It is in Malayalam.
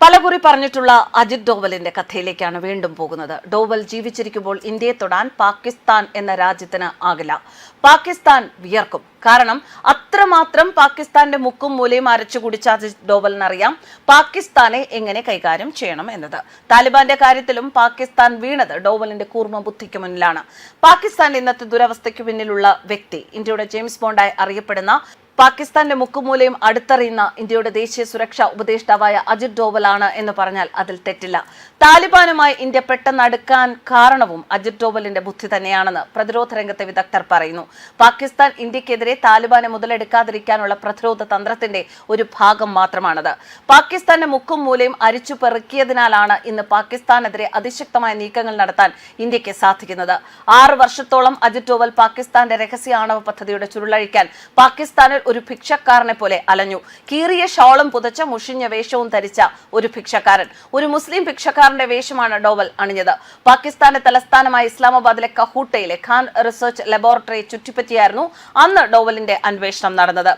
പലകുറി പറഞ്ഞിട്ടുള്ള അജിത് ഡോവലിന്റെ കഥയിലേക്കാണ് വീണ്ടും പോകുന്നത്. ഡോവൽ ജീവിച്ചിരിക്കുമ്പോൾ ഇന്ത്യയെ തൊടാൻ പാകിസ്ഥാൻ എന്ന രാജ്യത്തിന് ആകില്ല. പാകിസ്ഥാൻ വിയർക്കും. കാരണം അത്രമാത്രം പാകിസ്ഥാന്റെ മുക്കും മൂലയും അരച്ചു കുടിച്ച അജിത് ഡോവലിനറിയാം പാകിസ്ഥാനെ എങ്ങനെ കൈകാര്യം ചെയ്യണം എന്നത്. താലിബാന്റെ കാര്യത്തിലും പാകിസ്ഥാൻ വീണത് ഡോവലിന്റെ കൂർമ്മ ബുദ്ധിക്ക് മുന്നിലാണ്. പാകിസ്ഥാന്റെ ഇന്നത്തെ ദുരവസ്ഥയ്ക്ക് പിന്നിലുള്ള വ്യക്തി. ഇന്ത്യയുടെ ജെയിംസ് ബോണ്ടായി അറിയപ്പെടുന്ന പാകിസ്ഥാന്റെ മുക്കുമൂലയും അടുത്തറിയുന്ന ഇന്ത്യയുടെ ദേശീയ സുരക്ഷാ ഉപദേഷ്ടാവായ അജിത് ഡോവലാണ് എന്ന് പറഞ്ഞാൽ അതിൽ തെറ്റില്ല. താലിബാനുമായി ഇന്ത്യ പെട്ടെന്ന് അടുക്കാൻ കാരണവും അജിത് ഡോവലിന്റെ ബുദ്ധി തന്നെയാണെന്ന് പ്രതിരോധ രംഗത്തെ വിദഗ്ധർ പറയുന്നു. പാകിസ്ഥാൻ ഇന്ത്യക്കെതിരെ താലിബാനെ മുതലെടുക്കാതിരിക്കാനുള്ള പ്രതിരോധ തന്ത്രത്തിന്റെ ഒരു ഭാഗം മാത്രമാണത്. പാകിസ്ഥാന്റെ മുക്കും മൂലയും അരിച്ചു പെറുക്കിയതിനാലാണ് ഇന്ന് പാകിസ്ഥാനെതിരെ അതിശക്തമായ നീക്കങ്ങൾ നടത്താൻ ഇന്ത്യയ്ക്ക് സാധിക്കുന്നത്. ആറ് വർഷത്തോളം അജിത് ഡോവൽ പാകിസ്ഥാന്റെ രഹസ്യ ആണവ പദ്ധതിയുടെ ചുരുളഴിക്കാൻ പാകിസ്ഥാനിൽ ഒരു ഭിക്ഷക്കാരനെ പോലെ അലഞ്ഞു. കീറിയ ഷോളും പുതച്ച മുഷിഞ്ഞ വേഷവും ധരിച്ച ഒരു ഭിക്ഷക്കാരൻ. ഒരു മുസ്ലിം ഭിക്ഷക്കാരന്റെ വേഷമാണ് ഡോവൽ അണിഞ്ഞത്. പാകിസ്ഥാന്റെ തലസ്ഥാനമായ ഇസ്ലാമാബാദിലെ കഹൂട്ടയിലെ ഖാൻ റിസർച്ച് ലബോറട്ടറിയെ ചുറ്റിപ്പറ്റിയായിരുന്നു അന്ന് ഡോവലിന്റെ അന്വേഷണം നടന്നത്.